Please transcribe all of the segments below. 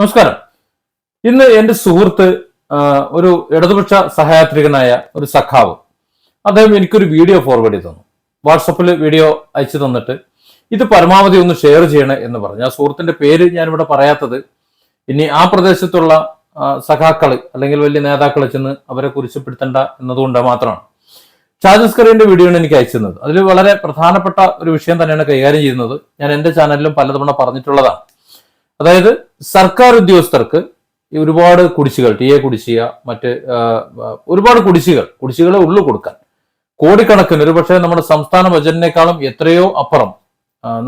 നമസ്കാരം. ഇന്ന് എന്റെ സുഹൃത്ത് ഒരു ഇടതുപക്ഷ സഹയാത്രികനായ ഒരു സഖാവ്. അദ്ദേഹം എനിക്കൊരു വീഡിയോ ഫോർവേഡ് ചെയ്ത് തന്നു. വാട്സപ്പിൽ വീഡിയോ അയച്ചു തന്നിട്ട് ഇത് പരമാവധി ഒന്ന് ഷെയർ ചെയ്യണേ എന്ന് പറഞ്ഞു. ആ സുഹൃത്തിന്റെ പേര് ഞാനിവിടെ പറയാത്തത് ഇനി ആ പ്രദേശത്തുള്ള സഖാക്കൾ അല്ലെങ്കിൽ വലിയ നേതാക്കളെ ചെന്ന് അവരെ കുറിച്ചപ്പെടുത്തണ്ട എന്നതുകൊണ്ട് മാത്രമാണ്. ഷാജസ് വീഡിയോ ആണ് എനിക്ക് അയച്ചിരുന്നത് അതിൽ വളരെ പ്രധാനപ്പെട്ട ഒരു വിഷയം തന്നെയാണ് കൈകാര്യം ചെയ്യുന്നത്. ഞാൻ എന്റെ ചാനലിലും പലതവണ പറഞ്ഞിട്ടുള്ളതാണ്. അതായത് സർക്കാർ ഉദ്യോഗസ്ഥർക്ക് ഒരുപാട് കുടിശ്ശികൾ ടി എ കുടിശ്ശിക മറ്റ് ഒരുപാട് കുടിശ്ശികൾ കുടിശ്ശികളെ ഉള്ളു കൊടുക്കാൻ. കോടിക്കണക്കിന് ഒരു പക്ഷേ നമ്മുടെ സംസ്ഥാന ബജറ്റിനേക്കാളും എത്രയോ അപ്പുറം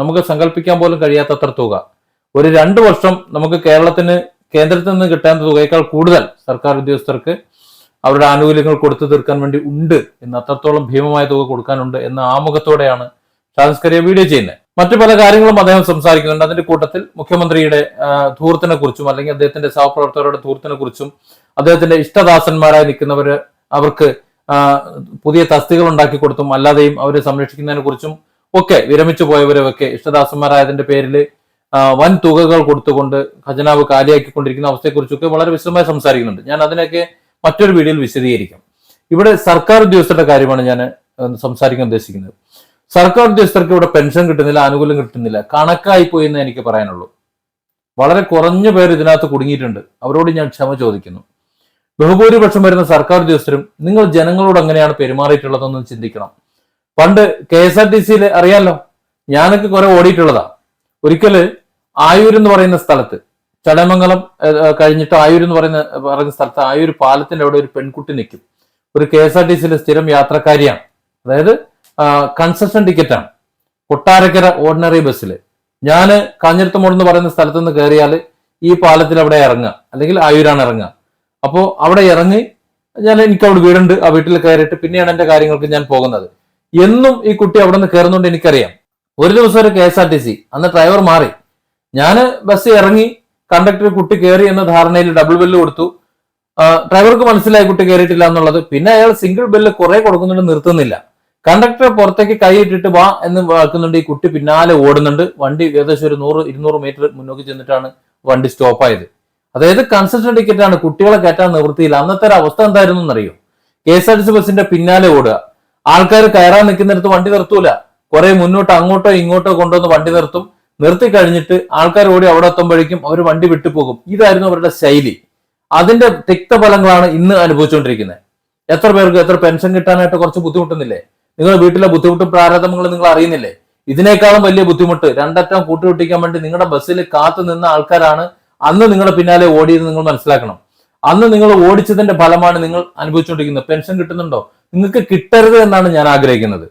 നമുക്ക് സങ്കല്പിക്കാൻ പോലും കഴിയാത്തത്ര തുക. ഒരു രണ്ട് വർഷം നമുക്ക് കേരളത്തിന് കേന്ദ്രത്തിൽ നിന്ന് കിട്ടേണ്ട തുകയേക്കാൾ കൂടുതൽ സർക്കാർ ഉദ്യോഗസ്ഥർക്ക് അവരുടെ ആനുകൂല്യങ്ങൾ കൊടുത്തു തീർക്കാൻ വേണ്ടി ഉണ്ട് എന്ന് അത്രത്തോളം ഭീമമായ തുക കൊടുക്കാനുണ്ട് എന്ന ആമുഖത്തോടെയാണ് ഷാൻസ്കറിയ വീഡിയോ ചെയ്യുന്നത്. മറ്റു പല കാര്യങ്ങളും അദ്ദേഹം സംസാരിക്കുന്നുണ്ട്. അതിന്റെ കൂട്ടത്തിൽ മുഖ്യമന്ത്രിയുടെ ധൂർത്തിനെ കുറിച്ചും അല്ലെങ്കിൽ അദ്ദേഹത്തിന്റെ സഹപ്രവർത്തകരുടെ ധൂർത്തിനെ കുറിച്ചും അദ്ദേഹത്തിന്റെ ഇഷ്ടദാസന്മാരായി നിൽക്കുന്നവര് അവർക്ക് പുതിയ തസ്തികൾ ഉണ്ടാക്കി കൊടുത്തും അല്ലാതെയും അവരെ സംരക്ഷിക്കുന്നതിനെ കുറിച്ചും ഒക്കെ വിരമിച്ചു പോയവരൊക്കെ ഇഷ്ടദാസന്മാരായതിന്റെ പേരിൽ വൻ തുകകൾ കൊടുത്തുകൊണ്ട് ഖജനാവ് കാലിയാക്കിക്കൊണ്ടിരിക്കുന്ന അവസ്ഥയെക്കുറിച്ചൊക്കെ വളരെ വിശദമായി സംസാരിക്കുന്നുണ്ട്. ഞാൻ അതിനൊക്കെ മറ്റൊരു വീഡിയോയിൽ വിശദീകരിക്കാം. ഇവിടെ സർക്കാർ ഉദ്യോഗസ്ഥരുടെ കാര്യമാണ് ഞാൻ സംസാരിക്കാൻ ഉദ്ദേശിക്കുന്നത്. സർക്കാർ ഉദ്യോഗസ്ഥർക്ക് ഇവിടെ പെൻഷൻ കിട്ടുന്നില്ല ആനുകൂല്യം കിട്ടുന്നില്ല. കണക്കായി പോയി എന്ന് എനിക്ക് പറയാനുള്ളൂ. വളരെ കുറഞ്ഞ പേർ ഇതിനകത്ത് കുടുങ്ങിയിട്ടുണ്ട്. അവരോട് ഞാൻ ക്ഷമ ചോദിക്കുന്നു. ബഹുഭൂരിപക്ഷം വരുന്ന സർക്കാർ ഉദ്യോഗസ്ഥരും നിങ്ങൾ ജനങ്ങളോട് എങ്ങനെയാണ് പെരുമാറിയിട്ടുള്ളതെന്ന് ചിന്തിക്കണം. പണ്ട് കെ എസ് ആർ ടി സിയിൽ അറിയാലോ ഞാനൊക്കെ കുറെ ഓടിയിട്ടുള്ളതാ. ഒരിക്കൽ ആയൂർ എന്ന് പറയുന്ന സ്ഥലത്ത് ഏഹ്, കഴിഞ്ഞിട്ട് ആയൂർ എന്ന് പറയുന്ന പറയുന്ന സ്ഥലത്ത് ആയൂർ പാലത്തിന്റെ അവിടെ ഒരു പെൺകുട്ടി നിൽക്കും. ഒരു കെ എസ് ആർ ടി സിയിലെ സ്ഥിരം യാത്രക്കാരിയാണ്. അതായത് കൺസെഷൻ ടിക്കറ്റാണ് കൊട്ടാരക്കര ഓർഡിനറി ബസ്സിൽ ഞാൻ കാഞ്ഞിരത്തമോട് എന്ന് പറയുന്ന സ്ഥലത്ത് നിന്ന് കയറിയാൽ ഈ പാലത്തിൽ അവിടെ ഇറങ്ങുക. അല്ലെങ്കിൽ ആയൂരാണ് ഇറങ്ങുക. അപ്പോൾ അവിടെ ഇറങ്ങി ഞാൻ എനിക്ക് അവിടെ വീടുണ്ട് ആ വീട്ടിൽ കയറിയിട്ട് പിന്നെയാണ് എന്റെ കാര്യങ്ങൾക്ക് ഞാൻ പോകുന്നത്. എന്നും ഈ കുട്ടി അവിടെ നിന്ന് കയറുന്നുണ്ട് എനിക്കറിയാം. ഒരു ദിവസം ഒരു K S R T C അന്ന് ഡ്രൈവർ മാറി. ഞാൻ ബസ് ഇറങ്ങി കണ്ടക്ടർ കുട്ടി കയറി എന്ന ധാരണയിൽ ഡബിൾ ബെല്ല് കൊടുത്തു. ഡ്രൈവർക്ക് മനസ്സിലായി കുട്ടി കയറിയിട്ടില്ല എന്നുള്ളത്. പിന്നെ അയാൾ സിംഗിൾ ബെല്ല് കുറെ കൊടുക്കുന്നുണ്ട് നിർത്തുന്നില്ല. കണ്ടക്ടർ പുറത്തേക്ക് കൈയിട്ടിട്ട് വാ എന്ന് വാക്കുന്നുണ്ട്. ഈ കുട്ടി പിന്നാലെ ഓടുന്നുണ്ട്. വണ്ടി ഏകദേശം ഒരു നൂറ് ഇരുന്നൂറ് മീറ്റർ മുന്നോട്ട് ചെന്നിട്ടാണ് വണ്ടി സ്റ്റോപ്പായത്. അതായത് കൺസെഷൻ ടിക്കറ്റ് ആണ് കുട്ടികളെ കയറ്റാൻ നിവൃത്തിയില്ല. അന്നത്തെ ഒരു അവസ്ഥ എന്തായിരുന്നു എന്നറിയോ? K S R T C ബസിന്റെ പിന്നാലെ ഓടുക. ആൾക്കാർ കയറാൻ നിൽക്കുന്നിടത്ത് വണ്ടി നിർത്തൂല. കുറെ മുന്നോട്ട് അങ്ങോട്ടോ ഇങ്ങോട്ടോ കൊണ്ടുവന്ന് വണ്ടി നിർത്തും. നിർത്തി കഴിഞ്ഞിട്ട് ആൾക്കാർ ഓടി അവിടെ എത്തുമ്പോഴേക്കും അവർ വണ്ടി വിട്ടുപോകും ഇതായിരുന്നു അവരുടെ ശൈലി. അതിന്റെ തിക്തഫലങ്ങളാണ് ഇന്ന് അനുഭവിച്ചുകൊണ്ടിരിക്കുന്നത്. എത്ര പേർക്ക് എത്ര പെൻഷൻ കിട്ടാനായിട്ട് കുറച്ച് ബുദ്ധിമുട്ടുന്നില്ലേ? നിങ്ങൾ വീട്ടിലെ ബുദ്ധിമുട്ടും പ്രാരാബ്ദങ്ങളും നിങ്ങൾ അറിയുന്നില്ലേ? ഇതിനേക്കാളും വലിയ ബുദ്ധിമുട്ട് രണ്ടറ്റം കൂട്ടുപിടിക്കാൻ വേണ്ടി നിങ്ങളുടെ ബസ്സിൽ കാത്തു നിന്ന ആൾക്കാരാണ് അന്ന് നിങ്ങളുടെ പിന്നാലെ ഓടിയത് നിങ്ങൾ മനസ്സിലാക്കണം. അന്ന് നിങ്ങൾ ഓടിച്ചതിന്റെ ഫലമാണ് നിങ്ങൾ അനുഭവിച്ചുകൊണ്ടിരിക്കുന്നത്. പെൻഷൻ കിട്ടുന്നുണ്ടോ? നിങ്ങൾക്ക് കിട്ടരുത് എന്നാണ് ഞാൻ ആഗ്രഹിക്കുന്നത്.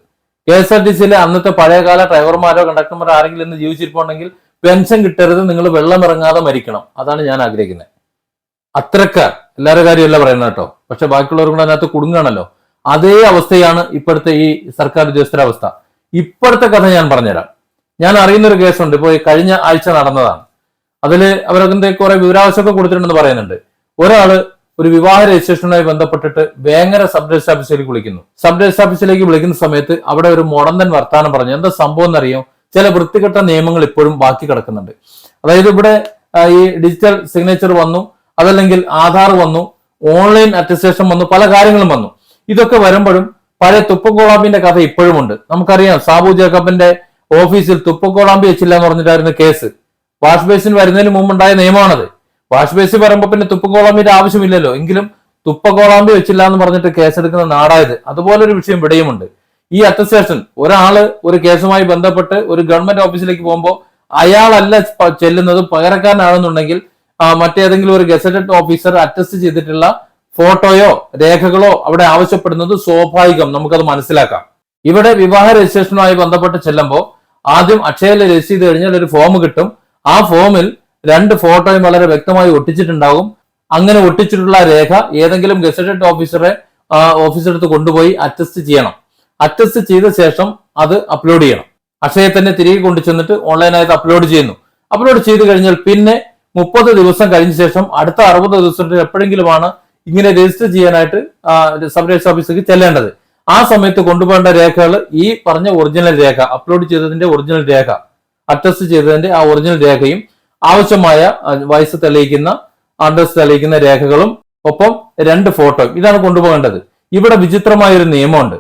കെ എസ് ആർ ടി സിയിലെ അന്നത്തെ പഴയകാല ഡ്രൈവർമാരോ കണ്ടക്ടർമാരോ ആരെങ്കിലും ഇന്ന് ജീവിച്ചിരിപ്പുണ്ടെങ്കിൽ പെൻഷൻ കിട്ടരുത് നിങ്ങൾ വെള്ളം ഇറങ്ങാതെ മരിക്കണം. അതാണ് ഞാൻ ആഗ്രഹിക്കുന്നത്. അത്രക്കാർ. എല്ലാവരുടെ കാര്യമല്ല പറയുന്നത് കേട്ടോ. പക്ഷെ ബാക്കിയുള്ളവർ കൂടെ അതിനകത്ത് കുടുങ്ങാണല്ലോ അതേ അവസ്ഥയാണ് ഇപ്പോഴത്തെ ഈ സർക്കാർ ഉദ്യോഗസ്ഥരുടെ അവസ്ഥ. ഇപ്പോഴത്തെ കഥ ഞാൻ പറഞ്ഞുതരാം. ഞാൻ അറിയുന്നൊരു കേസുണ്ട്. ഇപ്പോൾ കഴിഞ്ഞ ആഴ്ച നടന്നതാണ്. അതിൽ അവരതിന്റെ കുറെ വിവരാവശ്യമൊക്കെ കൊടുത്തിട്ടുണ്ടെന്ന് പറയുന്നുണ്ട്. ഒരാൾ ഒരു വിവാഹ രജിസ്ട്രേഷനുമായി ബന്ധപ്പെട്ടിട്ട് വേങ്ങര സബ് രജിസ്റ്റർ ഓഫീസിലേക്ക് വിളിക്കുന്നു. സബ് രജിസ്റ്റർ ഓഫീസിലേക്ക് വിളിക്കുന്ന സമയത്ത് അവിടെ ഒരു മുടന്തൻ വർത്താനം പറഞ്ഞു. എന്താ സംഭവം എന്നറിയോ? ചില വൃത്തികെട്ട നിയമങ്ങൾ ഇപ്പോഴും ബാക്കി കിടക്കുന്നുണ്ട്. അതായത് ഇവിടെ ഈ ഡിജിറ്റൽ സിഗ്നേച്ചർ വന്നു. അതല്ലെങ്കിൽ ആധാർ വന്നു. ഓൺലൈൻ അറ്റസ്റ്റേഷൻ വന്നു. പല കാര്യങ്ങളും വന്നു. ഇതൊക്കെ വരുമ്പോഴും പഴയ തുപ്പക്കോളാമ്പിന്റെ കഥ ഇപ്പോഴും ഉണ്ട്. നമുക്കറിയാം സാബു ജേക്കബിന്റെ ഓഫീസിൽ തുപ്പക്കോളാമ്പി വെച്ചില്ല എന്ന് പറഞ്ഞിട്ടായിരുന്നു കേസ്. വാഷ് ബേസിൻ വരുന്നതിന് മുമ്പുണ്ടായ നിയമമാണത്. വാഷ് ബേസിൽ വരുമ്പോൾ പിന്നെ തുപ്പക്കോളാമ്പിന്റെ ആവശ്യമില്ലല്ലോ. എങ്കിലും തുപ്പകോളാമ്പി വെച്ചില്ല എന്ന് പറഞ്ഞിട്ട് കേസെടുക്കുന്ന നാടായത്. അതുപോലെ ഒരു വിഷയം ഇവിടെയുമുണ്ട്. ഈ അറ്റസ്റ്റേഷൻ ഒരാൾ ഒരു കേസുമായി ബന്ധപ്പെട്ട് ഒരു ഗവൺമെന്റ് ഓഫീസിലേക്ക് പോകുമ്പോൾ അയാളല്ല ചെല്ലുന്നത് പകരക്കാരനാണെന്നുണ്ടെങ്കിൽ മറ്റേതെങ്കിലും ഒരു ഗസറ്റഡ് ഓഫീസർ അറ്റസ്റ്റ് ചെയ്തിട്ടുള്ള ഫോട്ടോയോ രേഖകളോ അവിടെ ആവശ്യപ്പെടുന്നത് സ്വാഭാവികം. നമുക്കത് മനസ്സിലാക്കാം. ഇവിടെ വിവാഹ രജിസ്ട്രേഷനുമായി ബന്ധപ്പെട്ട് ചെല്ലുമ്പോൾ ആദ്യം അക്ഷയയിൽ രജിസ്റ്റർ ചെയ്ത് കഴിഞ്ഞാൽ ഒരു ഫോം കിട്ടും. ആ ഫോമിൽ രണ്ട് ഫോട്ടോയും വളരെ വ്യക്തമായി ഒട്ടിച്ചിട്ടുണ്ടാകും. അങ്ങനെ ഒട്ടിച്ചിട്ടുള്ള രേഖ ഏതെങ്കിലും ഗസറ്റഡ് ഓഫീസറെ ഓഫീസറെടുത്ത് കൊണ്ടുപോയി അറ്റസ്റ്റ് ചെയ്യണം. അറ്റസ്റ്റ് ചെയ്ത ശേഷം അത് അപ്ലോഡ് ചെയ്യണം. അക്ഷയെ തന്നെ തിരികെ കൊണ്ടു ചെന്നിട്ട് ഓൺലൈനായിട്ട് അപ്ലോഡ് ചെയ്യുന്നു. അപ്ലോഡ് ചെയ്ത് കഴിഞ്ഞാൽ പിന്നെ മുപ്പത് ദിവസം കഴിഞ്ഞ ശേഷം അടുത്ത അറുപത് ദിവസത്തിൽ എപ്പോഴെങ്കിലുമാണ് ഇങ്ങനെ രജിസ്റ്റർ ചെയ്യാനായിട്ട് സബ് രജിസ്റ്റർ ഓഫീസിലേക്ക് ചെല്ലേണ്ടത്. ആ സമയത്ത് കൊണ്ടുപോകേണ്ട രേഖകൾ ഈ പറഞ്ഞ ഒറിജിനൽ രേഖ അപ്ലോഡ് ചെയ്തതിന്റെ ഒറിജിനൽ രേഖ അറ്റസ്റ്റ് ചെയ്തതിന്റെ ആ ഒറിജിനൽ രേഖയും ആവശ്യമായ വയസ്സ് തെളിയിക്കുന്ന അഡ്രസ് തെളിയിക്കുന്ന രേഖകളും ഒപ്പം രണ്ട് ഫോട്ടോ ഇതാണ് കൊണ്ടുപോകേണ്ടത്. ഇവിടെ വിചിത്രമായ ഒരു നിയമമുണ്ട്.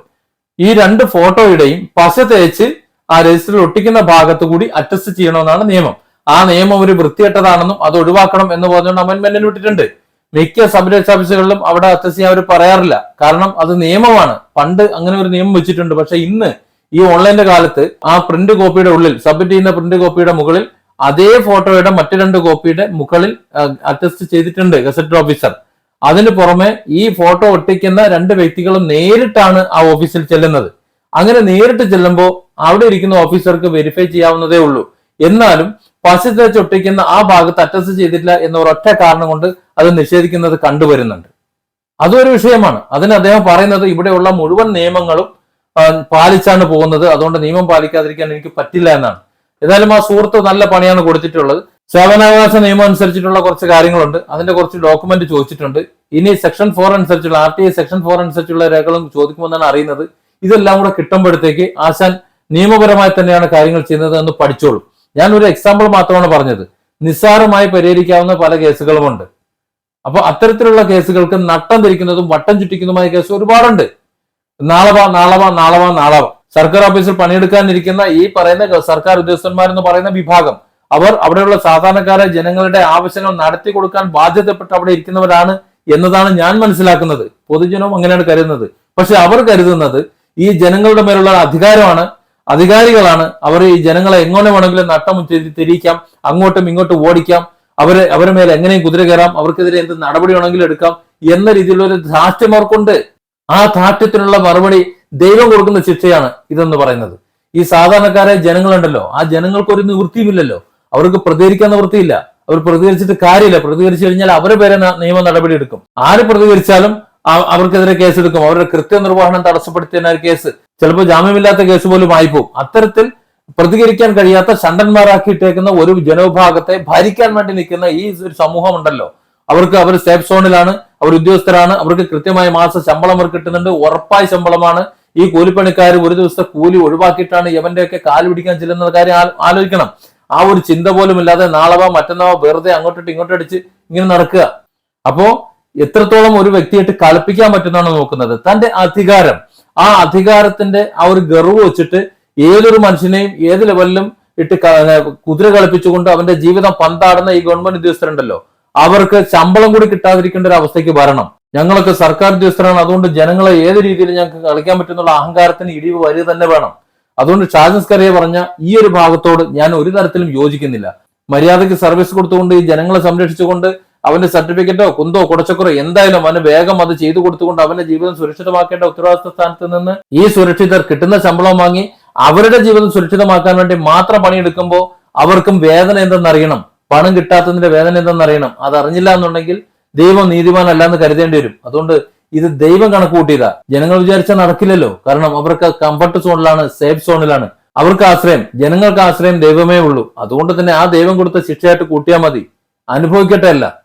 ഈ രണ്ട് ഫോട്ടോയുടെയും പശ തേച്ച് ആ രജിസ്റ്ററിൽ ഒട്ടിക്കുന്ന ഭാഗത്ത് കൂടി അറ്റസ്റ്റ് ചെയ്യണമെന്നാണ് നിയമം. ആ നിയമം ഒരു വൃത്തികെട്ടതാണെന്നും അത് ഒഴിവാക്കണം എന്ന് പറഞ്ഞുകൊണ്ട് അമൻമെന്റിന് വിട്ടിട്ടുണ്ട് മിക്ക സബ് രജിസ്റ്റർ ഓഫീസുകളിലും അവിടെ അറ്റസ്റ്റ് അവർ പറയാറില്ല. കാരണം അത് നിയമമാണ്. പണ്ട് അങ്ങനെ ഒരു നിയമം വെച്ചിട്ടുണ്ട്. പക്ഷെ ഇന്ന് ഈ ഓൺലൈന്റെ കാലത്ത് ആ പ്രിന്റ് കോപ്പിയുടെ ഉള്ളിൽ സബ്മിറ്റ് ചെയ്യുന്ന പ്രിന്റ് കോപ്പിയുടെ മുകളിൽ അതേ ഫോട്ടോയുടെ മറ്റു രണ്ട് കോപ്പിയുടെ മുകളിൽ അറ്റസ്റ്റ് ചെയ്തിട്ടുണ്ട് ഗസറ്റഡ് ഓഫീസർ. അതിന് പുറമെ ഈ ഫോട്ടോ ഒട്ടിക്കുന്ന രണ്ട് വ്യക്തികളും നേരിട്ടാണ് ആ ഓഫീസിൽ ചെല്ലുന്നത്. അങ്ങനെ നേരിട്ട് ചെല്ലുമ്പോൾ അവിടെ ഇരിക്കുന്ന ഓഫീസർക്ക് വെരിഫൈ ചെയ്യാവുന്നതേ ഉള്ളൂ. എന്നാലും പശ ചൊട്ടിക്കുന്ന ആ ഭാഗത്ത് അറ്റസ്റ്റ് ചെയ്തിട്ടില്ല എന്ന ഒരൊറ്റ കാരണം കൊണ്ട് അത് നിഷേധിക്കുന്നത് കണ്ടുവരുന്നുണ്ട്. അതൊരു വിഷയമാണ്. അതിന് അദ്ദേഹം പറയുന്നത് ഇവിടെയുള്ള മുഴുവൻ നിയമങ്ങളും പാലിച്ചാണ് പോകുന്നത്. അതുകൊണ്ട് നിയമം പാലിക്കാതിരിക്കാൻ എനിക്ക് പറ്റില്ല എന്നാണ്. ഏതായാലും ആ സുഹൃത്ത് നല്ല പണിയാണ് കൊടുത്തിട്ടുള്ളത്. സേവനാവകാശ നിയമം അനുസരിച്ചിട്ടുള്ള കുറച്ച് കാര്യങ്ങളുണ്ട്. അതിന്റെ കുറച്ച് ഡോക്യുമെന്റ് ചോദിച്ചിട്ടുണ്ട്. ഇനി സെക്ഷൻ ഫോർ അനുസരിച്ചുള്ള R T I section four അനുസരിച്ചുള്ള രേഖകളും ചോദിക്കുമെന്നാണ് അറിയുന്നത്. ഇതെല്ലാം കൂടെ കിട്ടുമ്പോഴത്തേക്ക് ആശാൻ നിയമപരമായി തന്നെയാണ് കാര്യങ്ങൾ ചെയ്യുന്നത് എന്ന് പഠിച്ചോളൂ. ഞാൻ ഒരു എക്സാമ്പിൾ മാത്രമാണ് പറഞ്ഞത്. നിസ്സാരമായി പരിഹരിക്കാവുന്ന പല കേസുകളുമുണ്ട്. അപ്പൊ അത്തരത്തിലുള്ള കേസുകൾക്ക് നട്ടം തിരിക്കുന്നതും വട്ടം ചുറ്റിക്കുന്നതുമായ കേസ് ഒരുപാടുണ്ട്. നാളവ നാളവ നാളവ നാളവ സർക്കാർ ഓഫീസിൽ പണിയെടുക്കാനിരിക്കുന്ന ഈ പറയുന്ന സർക്കാർ ഉദ്യോഗസ്ഥന്മാരെന്ന് പറയുന്ന വിഭാഗം അവർ അവിടെയുള്ള സാധാരണക്കാരെ ജനങ്ങളുടെ ആവശ്യങ്ങൾ നടത്തി കൊടുക്കാൻ ബാധ്യതപ്പെട്ട് അവിടെ ഇരിക്കുന്നവരാണ് എന്നതാണ് ഞാൻ മനസ്സിലാക്കുന്നത്. പൊതുജനവും അങ്ങനെയാണ് കരുതുന്നത്. പക്ഷെ അവർ കരുതുന്നത് ഈ ജനങ്ങളുടെ മേലുള്ള അധികാരമാണ് അധികാരികളാണ്. അവർ ഈ ജനങ്ങളെ എങ്ങനെ വേണമെങ്കിലും നട്ടം തിരിയിക്കാം അങ്ങോട്ടും ഇങ്ങോട്ടും ഓടിക്കാം. അവരെ അവരുടെ മേലെ എങ്ങനെയും കുതിര കയറാം അവർക്കെതിരെ എന്ത് നടപടി വേണമെങ്കിലും എടുക്കാം എന്ന രീതിയിലുള്ള ഒരു ധാർഷ്ട്യം അവർക്കുണ്ട്. ആ ധാർഷ്ട്യത്തിനുള്ള മറുപടി ദൈവം കൊടുക്കുന്ന ശിക്ഷയാണ് ഇതെന്ന് പറയുന്നത്. ഈ സാധാരണക്കാരെ ജനങ്ങളുണ്ടല്ലോ ആ ജനങ്ങൾക്ക് ഒരു നിവൃത്തിയുമില്ലല്ലോ. അവർക്ക് പ്രതികരിക്കാൻ നിവൃത്തിയില്ല. അവർ പ്രതികരിച്ചിട്ട് കാര്യമില്ല. പ്രതികരിച്ചു കഴിഞ്ഞാൽ അവരെ പേരെ നിയമ നടപടി എടുക്കും ആര് പ്രതികരിച്ചാലും അവർക്കെതിരെ കേസെടുക്കും അവരുടെ കൃത്യനിർവഹണം തടസ്സപ്പെടുത്തിയ കേസ് ചിലപ്പോൾ ജാമ്യമില്ലാത്ത കേസ് പോലും ആയിപ്പോവും. അത്തരത്തിൽ പ്രതികരിക്കാൻ കഴിയാത്ത ഷണ്ടന്മാരാക്കിയിട്ടേക്കുന്ന ഒരു ജനവിഭാഗത്തെ ഭരിക്കാൻ വേണ്ടി നിൽക്കുന്ന ഈ ഒരു സമൂഹം ഉണ്ടല്ലോ. അവർക്ക് അവർ സേഫ് സോണിലാണ് അവർ ഉദ്യോഗസ്ഥരാണ് അവർക്ക് കൃത്യമായ മാസ ശമ്പളം അവർ കിട്ടുന്നുണ്ട് ഉറപ്പായ ശമ്പളമാണ്. ഈ കൂലിപ്പണിക്കാർ ഒരു ദിവസത്തെ കൂലി ഒഴിവാക്കിയിട്ടാണ് ഇവന്റെയൊക്കെ കാൽ പിടിക്കാൻ ചെല്ലുന്ന കാര്യം ആലോചിക്കണം. ആ ഒരു ചിന്ത പോലും ഇല്ലാതെ നാളവ മറ്റന്നാവോ വെറുതെ അങ്ങോട്ടിട്ട് ഇങ്ങോട്ടടിച്ച് ഇങ്ങനെ നടക്കുക. അപ്പോ എത്രത്തോളം ഒരു വ്യക്തിയായിട്ട് കളിപ്പിക്കാൻ പറ്റുന്നതാണ് നോക്കുന്നത്. തന്റെ അധികാരം. ആ അധികാരത്തിന്റെ ആ ഒരു ഗർവ് വെച്ചിട്ട് ഏതൊരു മനുഷ്യനെയും ഏത് ലെവലിലും ഇട്ട് കുതിര കളിപ്പിച്ചുകൊണ്ട് അവന്റെ ജീവിതം പന്താടുന്ന ഈ ഗവൺമെന്റ് ഉദ്യോഗസ്ഥരുണ്ടല്ലോ. അവർക്ക് ശമ്പളം കൂടി കിട്ടാതിരിക്കേണ്ട ഒരു അവസ്ഥയ്ക്ക് വരണം. ഞങ്ങളൊക്കെ സർക്കാർ ഉദ്യോഗസ്ഥരാണ്. അതുകൊണ്ട് ജനങ്ങളെ ഏത് രീതിയിൽ ഞങ്ങൾക്ക് കളിക്കാൻ പറ്റുന്നുള്ള അഹങ്കാരത്തിന് ഇടിവ് വരിക തന്നെ വേണം. അതുകൊണ്ട് ഷാജൻസ് കരയെ പറഞ്ഞ ഈ ഒരു ഭാഗത്തോട് ഞാൻ ഒരു തരത്തിലും യോജിക്കുന്നില്ല. മര്യാദയ്ക്ക് സർവീസ് കൊടുത്തുകൊണ്ട് ഈ ജനങ്ങളെ സംരക്ഷിച്ചുകൊണ്ട് അവന്റെ സർട്ടിഫിക്കറ്റോ കുന്തോ കുടച്ചക്കുറോ എന്തായാലും അവന് വേഗം അത് ചെയ്തു കൊടുത്തുകൊണ്ട് അവന്റെ ജീവിതം സുരക്ഷിതമാക്കേണ്ട ഉത്തരവാദിത്ത സ്ഥാനത്ത് നിന്ന് ഈ സുരക്ഷിതർ കിട്ടുന്ന ശമ്പളം വാങ്ങി അവരുടെ ജീവിതം സുരക്ഷിതമാക്കാൻ വേണ്ടി മാത്രം പണിയെടുക്കുമ്പോൾ അവർക്കും വേദന എന്തെന്നറിയണം. പണം കിട്ടാത്തതിന്റെ വേദന എന്തെന്നറിയണം. അത് അറിഞ്ഞില്ല എന്നുണ്ടെങ്കിൽ ദൈവം നീതിമാനല്ല എന്ന് കരുതേണ്ടി വരും. അതുകൊണ്ട് ഇത് ദൈവം കണക്ക് കൂട്ടിയതാ ജനങ്ങൾ വിചാരിച്ചാൽ നടക്കില്ലല്ലോ. കാരണം അവർക്ക് കംഫർട്ട് സോണിലാണ് സേഫ് സോണിലാണ് അവർക്ക് ആശ്രയം. ജനങ്ങൾക്ക് ആശ്രയം ദൈവമേ ഉള്ളൂ. അതുകൊണ്ട് തന്നെ ആ ദൈവം കൊടുത്ത ശിക്ഷയായിട്ട് കൂട്ടിയാൽ മതി. അനുഭവിക്കട്ടെ അല്ല.